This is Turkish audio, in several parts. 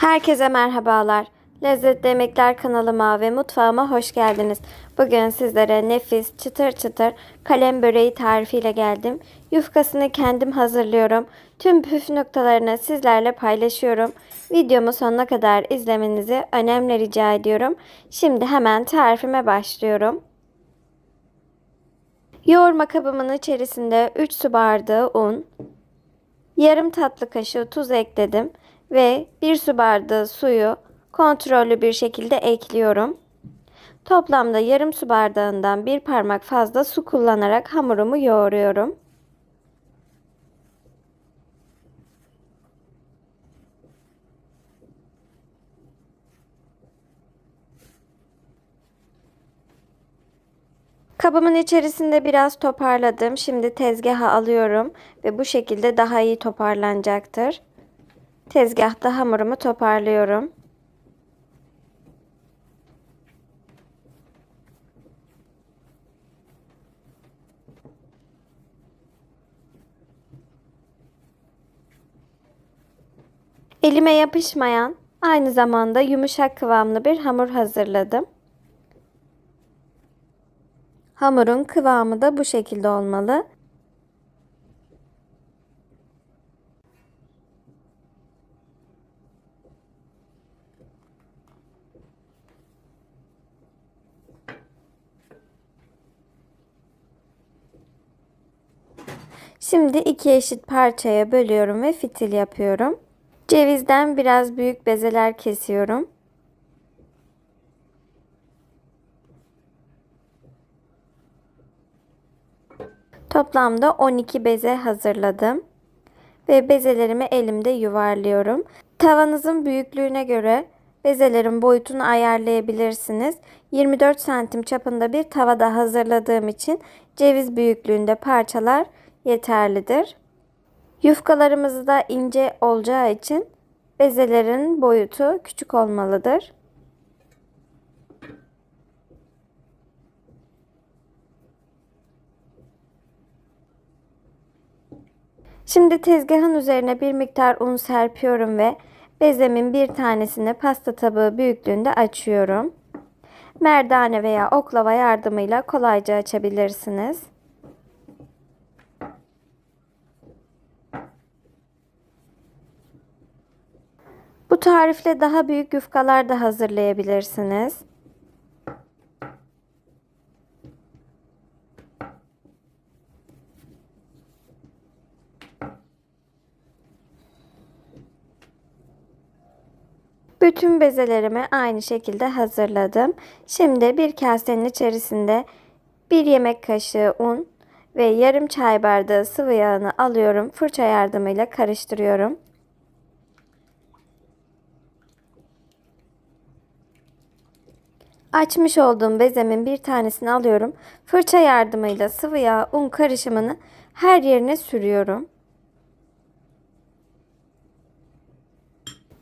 Herkese merhabalar. Lezzetli Yemekler kanalıma ve mutfağıma hoş geldiniz. Bugün sizlere nefis, çıtır çıtır kalem böreği tarifiyle geldim. Yufkasını kendim hazırlıyorum. Tüm püf noktalarını sizlerle paylaşıyorum. Videomu sonuna kadar izlemenizi önemli rica ediyorum. Şimdi hemen tarifime başlıyorum. Yoğurma kabımın içerisinde 3 su bardağı un, yarım tatlı kaşığı tuz ekledim ve 1 su bardağı suyu kontrollü bir şekilde ekliyorum. Toplamda yarım su bardağından bir parmak fazla su kullanarak hamurumu yoğuruyorum. Kabımın içerisinde biraz toparladım. Şimdi tezgaha alıyorum ve bu şekilde daha iyi toparlanacaktır. Tezgahta hamurumu toparlıyorum. Elime yapışmayan, aynı zamanda yumuşak kıvamlı bir hamur hazırladım. Hamurun kıvamı da bu şekilde olmalı. Şimdi iki eşit parçaya bölüyorum ve fitil yapıyorum. Cevizden biraz büyük bezeler kesiyorum. Toplamda 12 beze hazırladım. Ve bezelerimi elimde yuvarlıyorum. Tavanızın büyüklüğüne göre bezelerin boyutunu ayarlayabilirsiniz. 24 santim çapında bir tavada hazırladığım için ceviz büyüklüğünde parçalar yeterlidir. Yufkalarımız da ince olacağı için bezelerin boyutu küçük olmalıdır. Şimdi tezgahın üzerine bir miktar un serpiyorum ve bezemin bir tanesini pasta tabağı büyüklüğünde açıyorum. Merdane veya oklava yardımıyla kolayca açabilirsiniz. Bu tarifle daha büyük yufkalar da hazırlayabilirsiniz. Bütün bezelerimi aynı şekilde hazırladım. Şimdi bir kasenin içerisinde bir yemek kaşığı un ve yarım çay bardağı sıvı yağını alıyorum. Fırça yardımıyla karıştırıyorum. Açmış olduğum bezemin bir tanesini alıyorum. Fırça yardımıyla sıvı yağ un karışımını her yerine sürüyorum.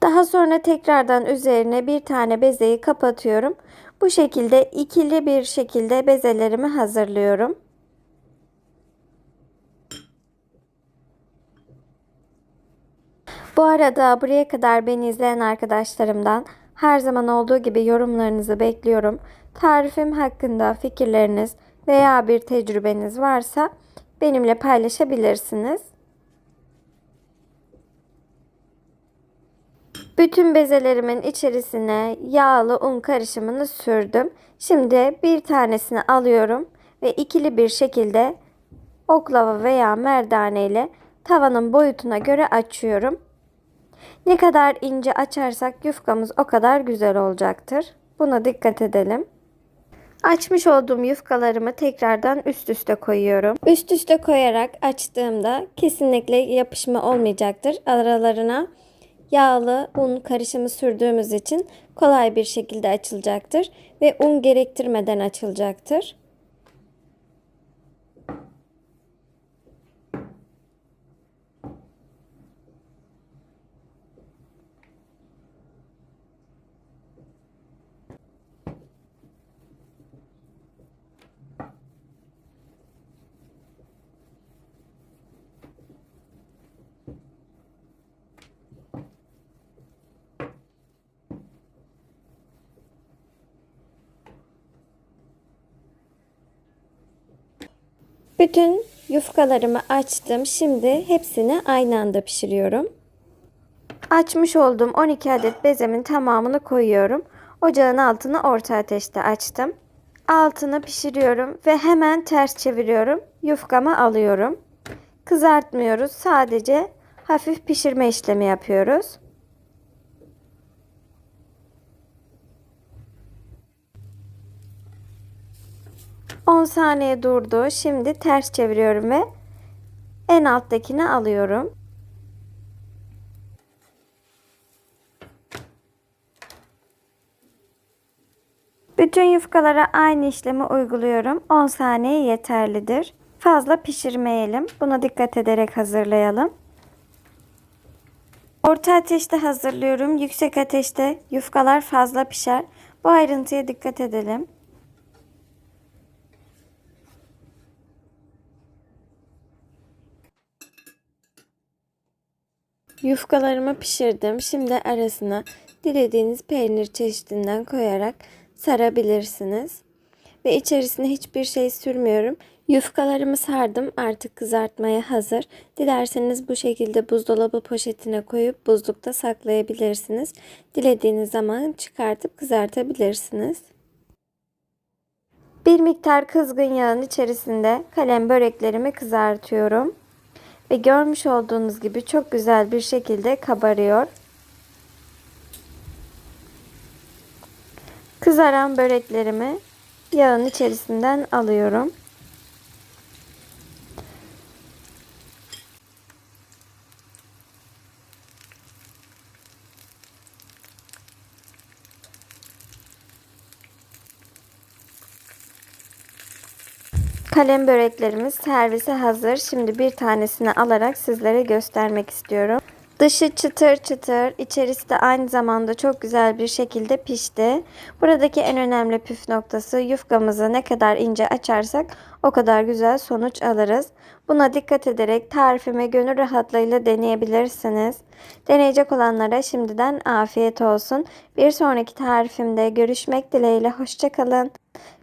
Daha sonra tekrardan üzerine bir tane bezeyi kapatıyorum. Bu şekilde ikili bir şekilde bezelerimi hazırlıyorum. Bu arada buraya kadar beni izleyen arkadaşlarımdan her zaman olduğu gibi yorumlarınızı bekliyorum. Tarifim hakkında fikirleriniz veya bir tecrübeniz varsa benimle paylaşabilirsiniz. Bütün bezelerimin içerisine yağlı un karışımını sürdüm. Şimdi bir tanesini alıyorum ve ikili bir şekilde oklava veya merdane ile tavanın boyutuna göre açıyorum. Ne kadar ince açarsak yufkamız o kadar güzel olacaktır. Buna dikkat edelim. Açmış olduğum yufkalarımı tekrardan üst üste koyuyorum. Üst üste koyarak açtığımda kesinlikle yapışma olmayacaktır. Aralarına yağlı un karışımı sürdüğümüz için kolay bir şekilde açılacaktır ve un gerektirmeden açılacaktır. Bütün yufkalarımı açtım. Şimdi hepsini aynı anda pişiriyorum. Açmış olduğum 12 adet bezemin tamamını koyuyorum. Ocağın altını orta ateşte açtım. Altını pişiriyorum ve hemen ters çeviriyorum. Yufkamı alıyorum. Kızartmıyoruz. Sadece hafif pişirme işlemi yapıyoruz. On saniye durdu. Şimdi ters çeviriyorum ve en alttakini alıyorum. Bütün yufkalara aynı işlemi uyguluyorum. 10 saniye yeterlidir. Fazla pişirmeyelim. Buna dikkat ederek hazırlayalım. Orta ateşte hazırlıyorum. Yüksek ateşte yufkalar fazla pişer. Bu ayrıntıya dikkat edelim. Yufkalarımı pişirdim. Şimdi arasına dilediğiniz peynir çeşidinden koyarak sarabilirsiniz. Ve içerisine hiçbir şey sürmüyorum. Yufkalarımı sardım. Artık kızartmaya hazır. Dilerseniz bu şekilde buzdolabı poşetine koyup buzlukta saklayabilirsiniz. Dilediğiniz zaman çıkartıp kızartabilirsiniz. Bir miktar kızgın yağın içerisinde kalem böreklerimi kızartıyorum. Ve görmüş olduğunuz gibi çok güzel bir şekilde kabarıyor. Kızaran böreklerimi yağın içerisinden alıyorum. Kalem böreklerimiz servise hazır. Şimdi bir tanesini alarak sizlere göstermek istiyorum. Dışı çıtır çıtır, içerisi de aynı zamanda çok güzel bir şekilde pişti. Buradaki en önemli püf noktası yufkamızı ne kadar ince açarsak o kadar güzel sonuç alırız. Buna dikkat ederek tarifimi gönül rahatlığıyla deneyebilirsiniz. Deneyecek olanlara şimdiden afiyet olsun. Bir sonraki tarifimde görüşmek dileğiyle hoşçakalın.